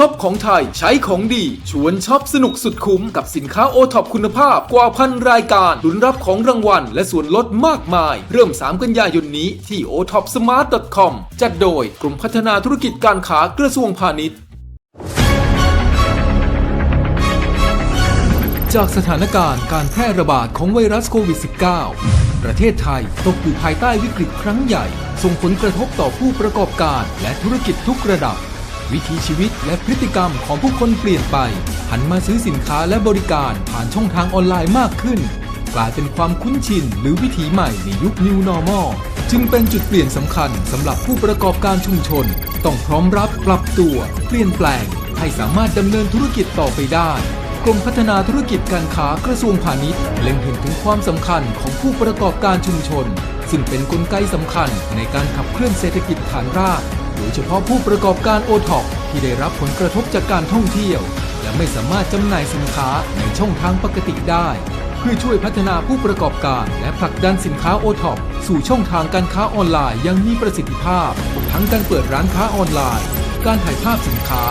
ช็อปของไทยใช้ของดี ชวนช็อปสนุกสุดคุ้มกับสินค้าโอท็อปคุณภาพกว่าพันรายการลุ้นรับของรางวัล และส่วนลดมากมาย เริ่ม 3 กันยายนนี้ที่ o t o p s m a r t c o m จัดโดยกลุ่มพัฒนาธุรกิจการค้ากระทรวงพาณิชย์ จากสถานการณ์การแพร่ระบาดของไวรัสโควิด -19 ประเทศไทยตกอยู่ภายใต้วิกฤตครั้งใหญ่ ส่งผลกระทบต่อผู้ประกอบการและธุรกิจทุกระดับ วิถีชีวิตและพฤติกรรมของผู้คนเปลี่ยนไป หันมาซื้อสินค้าและบริการผ่านช่องทางออนไลน์มากขึ้น กลายเป็นความคุ้นชินหรือวิถีใหม่ในยุค New Normal จึงเป็นจุดเปลี่ยนสำคัญสำหรับผู้ประกอบการชุมชน ต้องพร้อมรับปรับตัว เปลี่ยนแปลง ให้สามารถดำเนินธุรกิจต่อไปได้กรมพัฒนาธุรกิจการค้ากระทรวงพาณิชย์เล็งเห็นถึงความสำคัญของผู้ประกอบการชุมชน ซึ่งเป็นนกลไกสำคัญในการขับเคลื่อนเศรษฐกิจฐานราก โดยเฉพาะผู้ประกอบการโอท็อปที่ได้รับผลกระทบจากการท่องเที่ยว และไม่สามารถจำหน่ายสินค้าในช่องทางปกติได้ เพื่อช่วยพัฒนาผู้ประกอบการ และผลักดันสินค้าโอท็อปสู่ช่องทางการค้าออนไลน์ยังมีประสิทธิภาพ ทั้งการเปิดร้านค้าออนไลน์ การถ่ายภาพสินค้า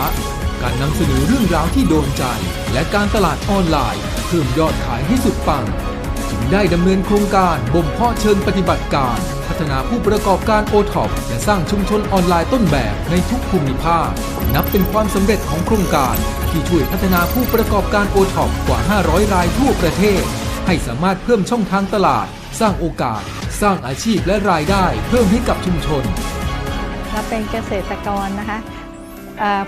การนำเสนอเรื่องราวที่โดนใจ และการตลาดออนไลน์เพิ่มยอดขายให้สุดปัง จึงได้ดำเนินโครงการบ่มเพาะเชิงปฏิบัติการ ฒนาผู้ประกอบการโอท็อปและสร้างชุมชนออนไลน์ต้นแบบในทุกภูมิภาค นับเป็นความสำเร็จของโครงการ ที่ช่วยพัฒนาผู้ประกอบการโอท็อปกว่า 500 รายทั่วประเทศ ให้สามารถเพิ่มช่องทางตลาด สร้างโอกาส สร้างอาชีพและรายได้ เพิ่มให้กับชุมชนเราเป็นเกษตรกรนะคะ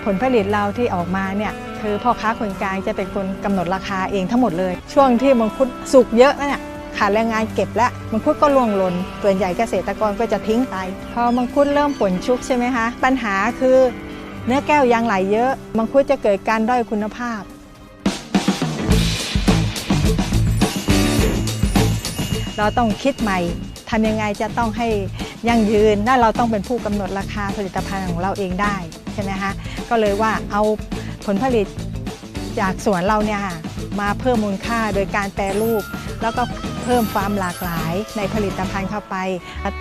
ผลผลิตเราที่ออกมาเนี่ยคือพ่อค้าคนกลางจะเป็นคนกำหนดราคาเองทั้งหมดเลย ช่วงที่มังคุดสุกเยอะเนี่ย ขาดแรงงานเก็บแล้วมังคุดก็ร่วงหล่นส่วนใหญ่เกษตรกรก็จะทิ้งไป พอมังคุดเริ่มผลชุกใช่ไหมคะปัญหาคือเนื้อแก้วยางไหลเยอะมังคุดจะเกิดการด้อยคุณภาพ เราต้องคิดใหม่ทำยังไงจะต้องให้ยั่งยืนและเราต้องเป็นผู้กำหนดราคาผลิตภัณฑ์ของเราเองได้ใช่ไหมคะก็เลยว่าเอาผลผลิตจากสวนเราเนี่ยมาเพิ่มมูลค่าโดยการแปรรูป แล้วก็ เพิ่มความหลากหลายในผลิตภัณฑ์เข้าไป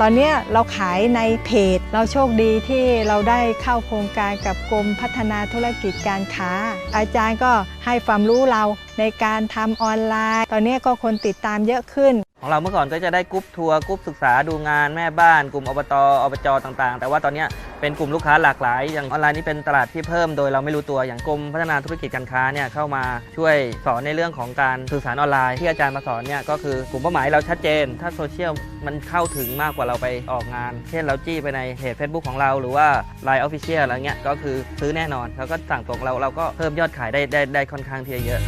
ตอนนี้เราขายในเพจ เราโชคดีที่เราได้เข้าโครงการกับกรมพัฒนาธุรกิจการค้า อาจารย์ก็ให้ความรู้เราในการทำออนไลน์ ตอนนี้ก็คนติดตามเยอะขึ้น ของเราเมื่อก่อนก็จะได้กรุ๊ปทัวร์กรุ๊ปศึกษาดูงานแม่บ้าน กลุ่มอบตอบจต่างๆ แต่ว่าตอนนี้เป็นกลุ่มลูกค้าหลากหลาย อย่างออนไลน์นี่เป็นตลาดที่เพิ่มโดยเราไม่รู้ตัวอย่างกรมพัฒนาธุรกิจการค้าเนี่ยเข้ามาช่วยสอนในเรื่องของการสื่อสารออนไลน์ที่อาจารย์มาสอนเนี่ยก็คือกลุ่มเป้าหมายเราชัดเจน ถ้าโซเชียลมันเข้าถึงมากกว่าเราไปออกงาน เช่นเราจี้ไปในเพจ Facebook ของเราหรือว่า Line Official อะไรเงี้ยก็คือซื้อแน่นอนเขาก็สั่งตรงเราเราก็เพิ่มยอดขายได้ได้ได้ค่อนข้างที่จะเยอะ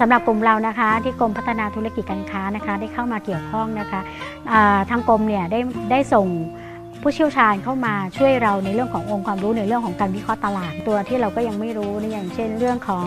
สำหรับกลุ่มเรานะคะที่กรมพัฒนาธุรกิจการค้านะคะ ได้เข้ามาเกี่ยวข้องนะคะทางกรมเนี่ยได้ได้ส่งผู้เชี่ยวชาญเข้ามาช่วยเราในเรื่องขององค์ความรู้ในเรื่องของการวิเคราะห์ตลาดตัวที่เราก็ยังไม่รู้นะอย่างเช่นเรื่องของ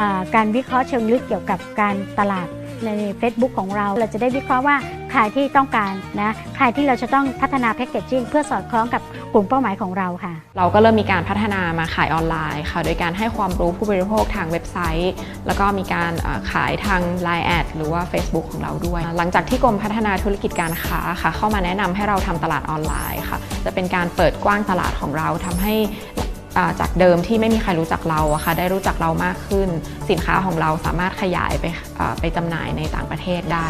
อการวิเคราะห์เชิงลึกเกี่ยวกับการตลาด ใน Facebook ของเรา เราจะได้วิเคราะห์ว่าใครที่ต้องการนะใครที่เราจะต้องพัฒนาแพ c เกจจิ้งเพื่อสอดคล้องกับกลุ่มเป้าหมายของเราค่ะ เราก็เริ่มมีการพัฒนามาขายออนไลน์ค่ะ โดยการให้ความรู้ผู้บริโภคทางเว็บไซต์ แล้วก็มีการขายทาง Line แอดหรือว่า Facebook ของเราด้วย หลังจากที่กรมพัฒนาธุรกิจการค้าค่ะ เข้ามาแนะนำให้เราทำตลาดออนไลน์ค่ะ จะเป็นการเปิดกว้างตลาดของเราทำให้ จากเดิมที่ไม่มีใครรู้จักเราอะค่ะได้รู้จักเรามากขึ้น สินค้าของเราสามารถขยายไปไปจำหน่ายในต่างประเทศได้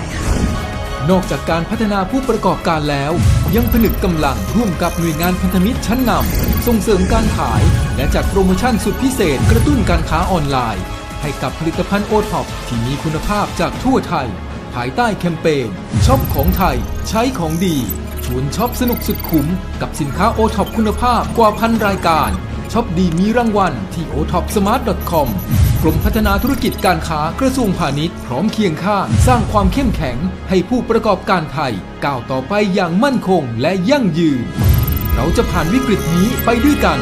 นอกจากการพัฒนาผู้ประกอบการแล้ว ยังผนึกกำลังร่วมกับหน่วยงานพันธมิตรชั้นนำส่งเสริมการขาย และจัดโปรโมชั่นสุดพิเศษกระตุ้นการค้าออนไลน์ ให้กับผลิตภัณฑ์โอท็อปที่มีคุณภาพจากทั่วไทย ภายใต้แคมเปญช็อปของไทย ใช้ของดี ชวนช็อปสนุกสุดคุ้มกับสินค้าโอท็อปคุณภาพกว่าพันรายการ ช็อปดีมีรางวัลที่ o t o p s m a r t c o m กรมพัฒนาธุรกิจการค้ากระทรวงพาณิชย์ พร้อมเคียงข้างสร้างความเข้มแข็งให้ผู้ประกอบการไทย ก้าวต่อไปอย่างมั่นคงและยั่งยืน เราจะผ่านวิกฤตนี้ไปด้วยกัน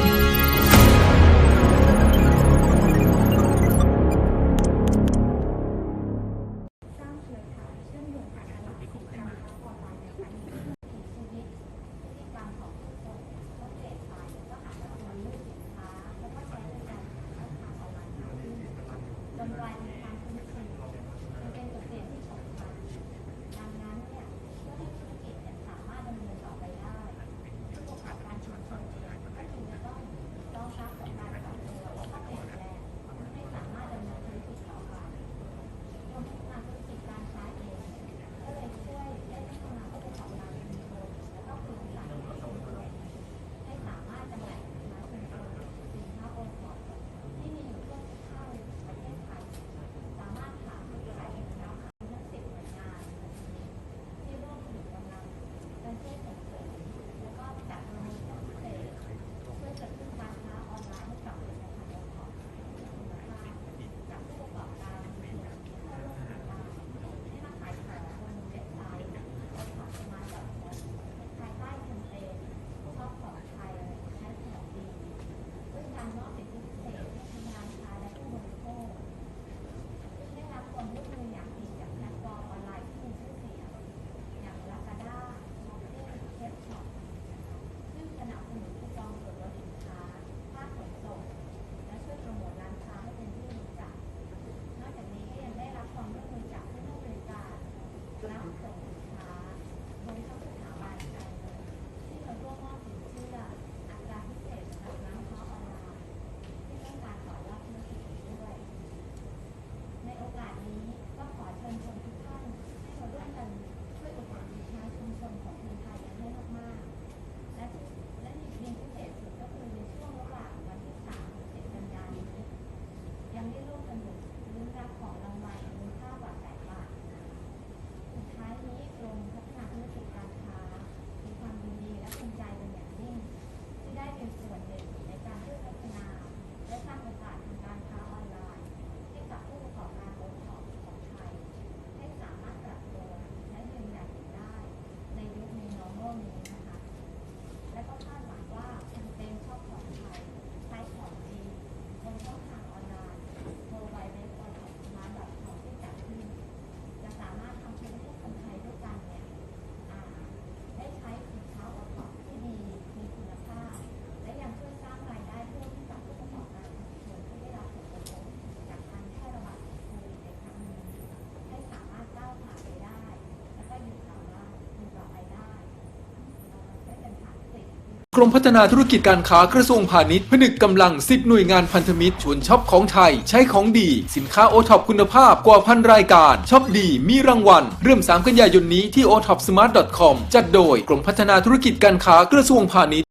กรมพัฒนาธุรกิจการค้ากระทรวงพาณิชย์ผนึกกำลัง 10 หน่วยงานพันธมิตรชวนช็อปของไทย ใช้ของดี สินค้าโอท็อปคุณภาพกว่าพันรายการช็อปดีมีรางวัล เริ่ม 3 กันยายนนี้ที่ o t o p s m a r t c o m จัดโดยกรมพัฒนาธุรกิจการค้ากระทรวงพาณิชย์